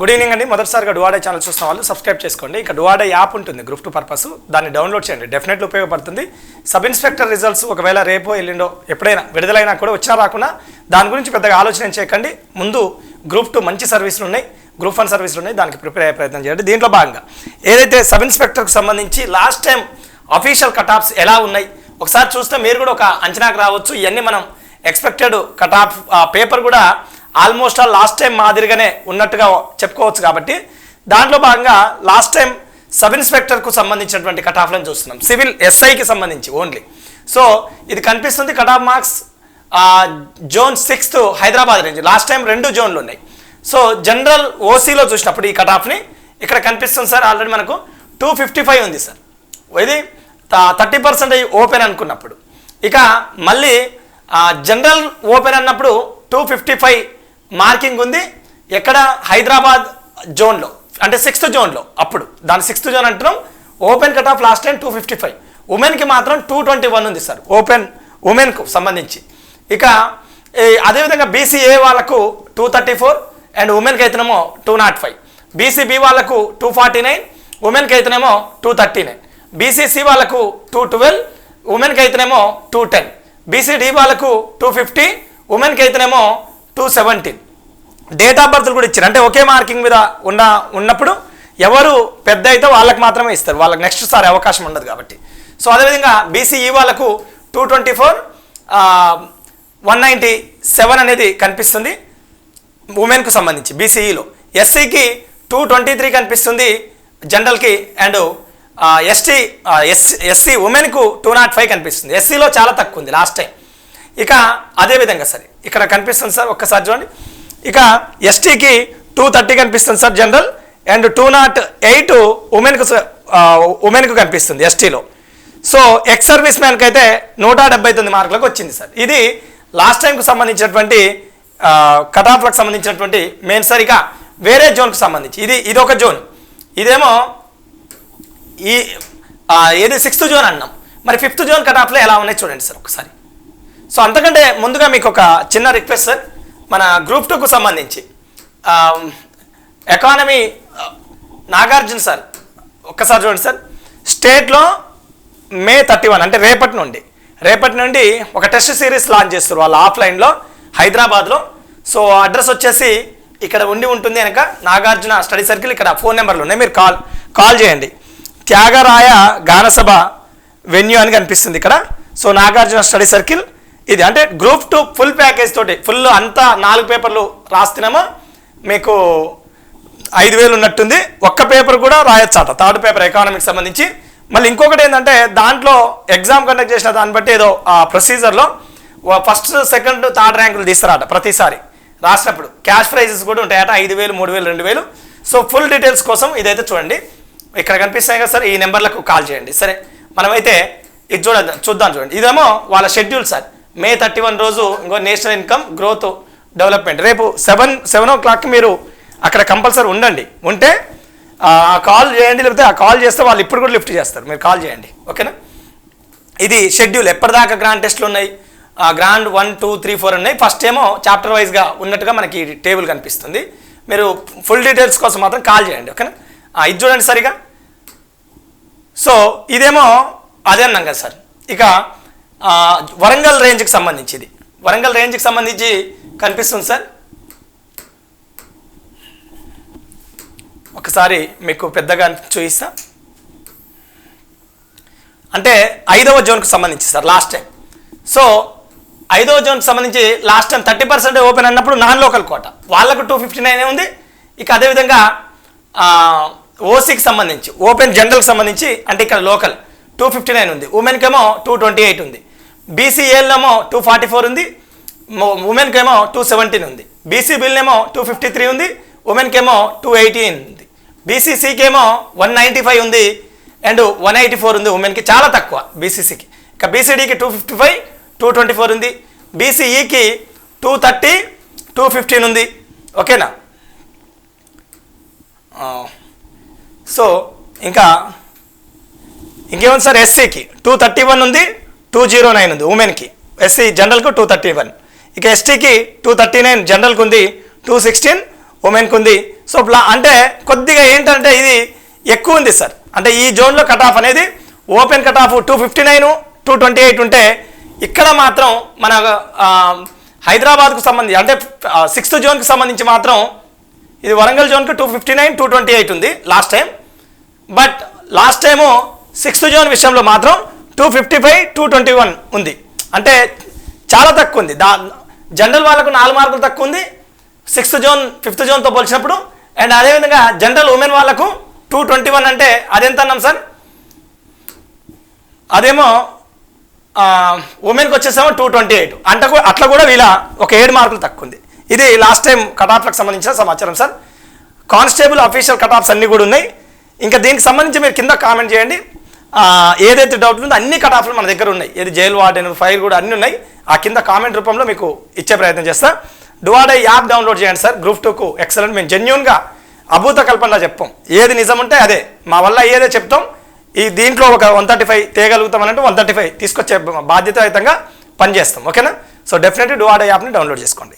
Good evening అండి. మొదటిసారిగా డువాడే channel చూసిన వాళ్ళు సబ్స్క్రైబ్ చేసుకోండి. ఇక డువాడే యాప్ ఉంటుంది గ్రూప్ టూ పర్పస్ దాన్ని డౌన్లోడ్ చేయండి. డెఫినెట్లీ ఉపయోగపడుతుంది. సబ్ ఇన్స్పెక్టర్ రిజల్ట్స్ ఒకవేళ రేపో ఎల్లుండో ఎప్పుడైనా విడుదలైనా కూడా వచ్చినా రాకుండా దాని గురించి పెద్దగా ఆలోచన చేయకండి. ముందు గ్రూప్ టూ మంచి సర్వీసులు ఉన్నాయి. గ్రూప్ వన్ సర్వీసులు ఉన్నాయి. దానికి ప్రిపేర్ అయ్యే ప్రయత్నం చేయండి. దీంట్లో భాగంగా ఏదైతే సబ్ ఇన్స్పెక్టర్కి సంబంధించి లాస్ట్ టైం అఫీషియల్ కటాప్స్ ఎలా ఉన్నాయి ఒకసారి చూస్తే మీరు కూడా ఒక అంచనాకు రావచ్చు. ఇవన్నీ మనం ఎక్స్పెక్టెడ్ కటాఫ్ పేపర్ కూడా ఆల్మోస్ట్ ఆ లాస్ట్ టైం మాదిరిగానే ఉన్నట్టుగా చెప్పుకోవచ్చు కాబట్టి దాంట్లో భాగంగా లాస్ట్ టైం సబ్ ఇన్స్పెక్టర్కు సంబంధించినటువంటి కటాఫ్లను చూస్తున్నాం. సివిల్ ఎస్ఐకి సంబంధించి ఓన్లీ సో ఇది కనిపిస్తుంది cutoff marks zone sixth Hyderabad range. Last time రెండు జోన్లు ఉన్నాయి. సో జనరల్ ఓసీలో చూసినప్పుడు ఈ కటాఫ్ని ఇక్కడ కనిపిస్తుంది సార్. ఆల్రెడీ మనకు టూ ఫిఫ్టీ ఫైవ్ ఉంది సార్. ఇది థర్టీ పర్సెంట్ ఓపెన్ అనుకున్నప్పుడు. ఇక మళ్ళీ జనరల్ ఓపెన్ అన్నప్పుడు టూ ఫిఫ్టీ ఫైవ్ మార్కింగ్ ఉంది. ఎక్కడ? హైదరాబాద్ జోన్లో. అంటే సిక్స్త్ జోన్లో. అప్పుడు. దాని సిక్స్త్ జోన్ అంటున్నాం. Open cut off last time two fifty five. ఉమెన్కి మాత్రం టూ ట్వంటీ వన్ ఉంది సార్. ఓపెన్ ఉమెన్కు సంబంధించి. ఇక అదేవిధంగా బీసీఏ వాళ్ళకు టూ థర్టీ ఫోర్ అండ్ ఉమెన్కి అయితేనేమో టూ నాట్ ఫైవ్. బీసీబీ వాళ్ళకు టూ ఫార్టీ నైన్ ఉమెన్కి అయితేనేమో టూ థర్టీ నైన్. బీసీసీ వాళ్ళకు టూ ట్వెల్వ్ ఉమెన్కి అయితేనేమో టూ టెన్. బీసీడీ వాళ్ళకు టూ ఫిఫ్టీ ఉమెన్కి అయితేనేమో టూ సెవెంటీన్. డేట్ ఆఫ్ బర్త్లు కూడా ఇచ్చారు. అంటే ఒకే మార్కింగ్ మీద ఉన్న ఉన్నప్పుడు ఎవరు పెద్ద అయితే వాళ్ళకి మాత్రమే ఇస్తారు. వాళ్ళకి నెక్స్ట్ సారి అవకాశం ఉండదు కాబట్టి. సో అదేవిధంగా బీసీఈ వాళ్ళకు two twenty four one ninety seven అనేది కనిపిస్తుంది. ఉమెన్కు సంబంధించి బీసీఈలో ఎస్సీకి టూ ట్వంటీ త్రీ కనిపిస్తుంది. జనరల్కి అండ్ ఎస్టీ ఎస్ ఎస్సీ ఉమెన్కు టూ నాట్ ఫైవ్ కనిపిస్తుంది. ఎస్సీలో చాలా తక్కువ ఉంది లాస్ట్ టైం ఇక అదే విధంగా సరే ఇక్కడ కనిపిస్తుంది సార్ ఒక్కసారి చూడండి. ఇక ఎస్టీకి టూ థర్టీ కనిపిస్తుంది sir general and two not eight ఉమెన్కు ఉమెన్కు కనిపిస్తుంది ఎస్టీలో. సో ఎక్స్ సర్వీస్ మ్యాన్కి అయితే నూట డెబ్బై తొమ్మిది మార్కులకు వచ్చింది సార్. ఇది లాస్ట్ టైంకు సంబంధించినటువంటి కట్ ఆఫ్లకు సంబంధించినటువంటి మెయిన్ సార్ ఇక వేరే జోన్కు సంబంధించి. ఇది ఇది ఒక జోన్. ఇదేమో ఈ ఏది సిక్స్త్ జోన్ అన్నాం. మరి ఫిఫ్త్ జోన్ కట్ ఆఫ్లో ఎలా ఉన్నాయి చూడండి సార్ ఒకసారి. సో అంతకంటే ముందుగా మీకు ఒక చిన్న రిక్వెస్ట్ సార్ మన గ్రూప్ టూకు సంబంధించి. ఎకానమీ నాగార్జున సార్ ఒక్కసారి చూడండి సార్ స్టేట్లో మే థర్టీ వన్ అంటే రేపటి నుండి. రేపటి నుండి ఒక టెస్ట్ సిరీస్ లాంచ్ చేస్తారు వాళ్ళు ఆఫ్లైన్లో హైదరాబాద్లో సో అడ్రస్ వచ్చేసి ఇక్కడ ఉండి ఉంటుంది కనుక నాగార్జున స్టడీ సర్కిల్ ఇక్కడ ఫోన్ నెంబర్లు ఉన్నాయి. మీరు కాల్ కాల్ చేయండి. త్యాగరాయ గానసభ వెన్యూ అని కనిపిస్తుంది ఇక్కడ. సో నాగార్జున స్టడీ సర్కిల్ ఇది అంటే గ్రూప్ టూ ఫుల్ ప్యాకేజ్ తోటి ఫుల్ అంతా నాలుగు పేపర్లు రాస్తున్నామో? మీకు ఐదు వేలు ఉన్నట్టుంది. ఒక్క పేపర్ కూడా రాయొచ్చట. థర్డ్ పేపర్ ఎకానమిక్స్ సంబంధించి. మళ్ళీ ఇంకొకటి ఏంటంటే దాంట్లో ఎగ్జామ్ కండక్ట్ చేసిన దాన్ని బట్టి ఏదో ఆ ప్రొసీజర్లో ఫస్ట్ సెకండ్ థర్డ్ ర్యాంకులు తీస్తారట ప్రతిసారి. రాసినప్పుడు. క్యాష్ ప్రైజెస్ కూడా ఉంటాయట. ఐదు వేలు మూడు వేలు రెండు వేలు. సో ఫుల్ డీటెయిల్స్ కోసం ఇదైతే చూడండి. ఇక్కడ కనిపిస్తాయి కదా సార్ ఈ నెంబర్లకు కాల్ చేయండి. సరే. మనమైతే ఇది చూడ చూద్దాం చూడండి. ఇదేమో వాళ్ళ schedule sir. May thirty one రోజు ఇంకో నేషనల్ ఇన్కమ్ గ్రోత్ డెవలప్మెంట్. రేపు సెవెన్ సెవెన్ ఓ క్లాక్కి మీరు అక్కడ కంపల్సరీ ఉండండి. ఉంటే ఆ కాల్ చేయండి లేకపోతే ఆ కాల్ చేస్తే వాళ్ళు ఇప్పుడు కూడా లిఫ్ట్ చేస్తారు. మీరు కాల్ చేయండి. ఓకేనా? ఇది షెడ్యూల్. ఎప్పటిదాకా గ్రాండ్ టెస్ట్లు ఉన్నాయి? Grand one two three four ఉన్నాయి. ఫస్ట్ ఏమో చాప్టర్ వైజ్గా ఉన్నట్టుగా మనకి టేబుల్ కనిపిస్తుంది. మీరు ఫుల్ డీటెయిల్స్ కోసం మాత్రం కాల్ చేయండి. ఓకేనా? ఇది చూడండి సరిగా. సో ఇదేమో అదే అన్నాం కదా సార్. ఇక వరంగల్ రేంజ్కి సంబంధించింది. వరంగల్ రేంజ్కి సంబంధించి కనిపిస్తుంది సార్. ఒకసారి మీకు పెద్దగా చూపిస్తా. అంటే ఐదవ జోన్కు సంబంధించి సార్ లాస్ట్ టైం. సో ఐదవ జోన్కి సంబంధించి last time thirty percent open అన్నప్పుడు నాన్ లోకల్ కోట. వాళ్ళకు టూ ఫిఫ్టీ నైన్ ఉంది. ఇక అదేవిధంగా ఓసీకి సంబంధించి ఓపెన్ జనరల్కి సంబంధించి అంటే ఇక్కడ లోకల్ టూ ఫిఫ్టీ నైన్ ఉంది. ఉమెన్కేమో టూ ట్వంటీ ఎయిట్ ఉంది. బీసీఏళ్ళేమో టూ ఫార్టీ ఫోర్ ఉంది. ఉమెన్కి ఏమో టూ సెవెంటీన్ ఉంది. బీసీ బిల్నేమో టూ ఫిఫ్టీ త్రీ ఉంది. ఉమెన్కి ఏమో టూ ఎయిటీన్ ఉంది బీసీసీకి ఏమో వన్ నైంటీ ఫైవ్ ఉంది అండ్ వన్ ఎయిటీ ఫోర్ ఉంది ఉమెన్కి చాలా తక్కువ బీసీసీకి ఇక బీసీడీకి two fifty five two twenty four ఉంది. బీసీఈకి టూ థర్టీ టూ ఫిఫ్టీన్ ఉంది. ఓకేనా? సో ఇంకా ఇంకేముంది సార్? ఎస్సీకి టూ థర్టీ వన్ ఉంది. టూ జీరో నైన్ ఉంది ఉమెన్కి ఎస్సీ జనరల్కు టూ థర్టీ వన్ ఇక ఎస్టీకి టూ థర్టీ నైన్ జనరల్కి ఉంది టూ సిక్స్టీన్ ఉమెన్కి ఉంది సో ప్లా- అంటే కొద్దిగా ఏంటంటే ఇది ఎక్కువ ఉంది సార్. అంటే ఈ జోన్లో కట్ ఆఫ్ అనేది open cut off two fifty nine two twenty eight ఉంటే ఇక్కడ మాత్రం మన హైదరాబాద్కు సంబంధించి అంటే సిక్స్త్ జోన్కి సంబంధించి మాత్రం ఇది Warangal జోన్కి two fifty nine two twenty eight ఉంది last time. But last time sixth zone విషయంలో మాత్రం two fifty five two twenty one ఉంది. అంటే చాలా తక్కువ ఉంది. దా జనరల్ వాళ్ళకు నాలుగు మార్కులు తక్కువ ఉంది. సిక్స్త్ జోన్ ఫిఫ్త్ జోన్తో పోల్చినప్పుడు అండ్ అదేవిధంగా జనరల్ ఉమెన్ వాళ్ళకు టూ ట్వంటీ వన్ అంటే అదెంత అన్నాం సార్? అదేమో ఉమెన్కి వచ్చేసేమో టూ ట్వంటీ ఎయిట్. అంటే అట్లా కూడా వీళ్ళ ఒక ఏడు మార్కులు తక్కువ ఉంది. ఇది లాస్ట్ టైం కటాఫ్లకు సంబంధించిన సమాచారం సార్. కానిస్టేబుల్ అఫీషియల్ కటాఫ్స్ అన్నీ కూడా ఉన్నాయి. ఇంకా దీనికి సంబంధించి మీరు కింద కామెంట్ చేయండి. ఏదైతే డౌట్ ఉందో అన్ని కటాఫ్లు మన దగ్గర ఉన్నాయి. ఏది జైలు వార్డెన్ ఫైల్ కూడా అన్నీ ఉన్నాయి. ఆ కింద కామెంట్ రూపంలో మీకు ఇచ్చే ప్రయత్నం చేస్తా. డువాడే యాప్ డౌన్లోడ్ చేయండి సార్. గ్రూప్ టూకు ఎక్సలెంట్ మేము జెన్యున్గా అభూత కల్పనలా చెప్తాం. ఏది నిజం ఉంటే అదే. మా వల్ల ఏదే చెప్తాం. ఈ దీంట్లో ఒక వన్ థర్టీ ఫైవ్ తేయగలుగుతామంటే వన్ థర్టీ ఫైవ్ తీసుకొచ్చే బాధ్యతాయుతంగా పనిచేస్తాం. ఓకేనా? సో డెఫినెట్లీ డూ ఆడే యాప్ని డౌన్లోడ్ చేసుకోండి.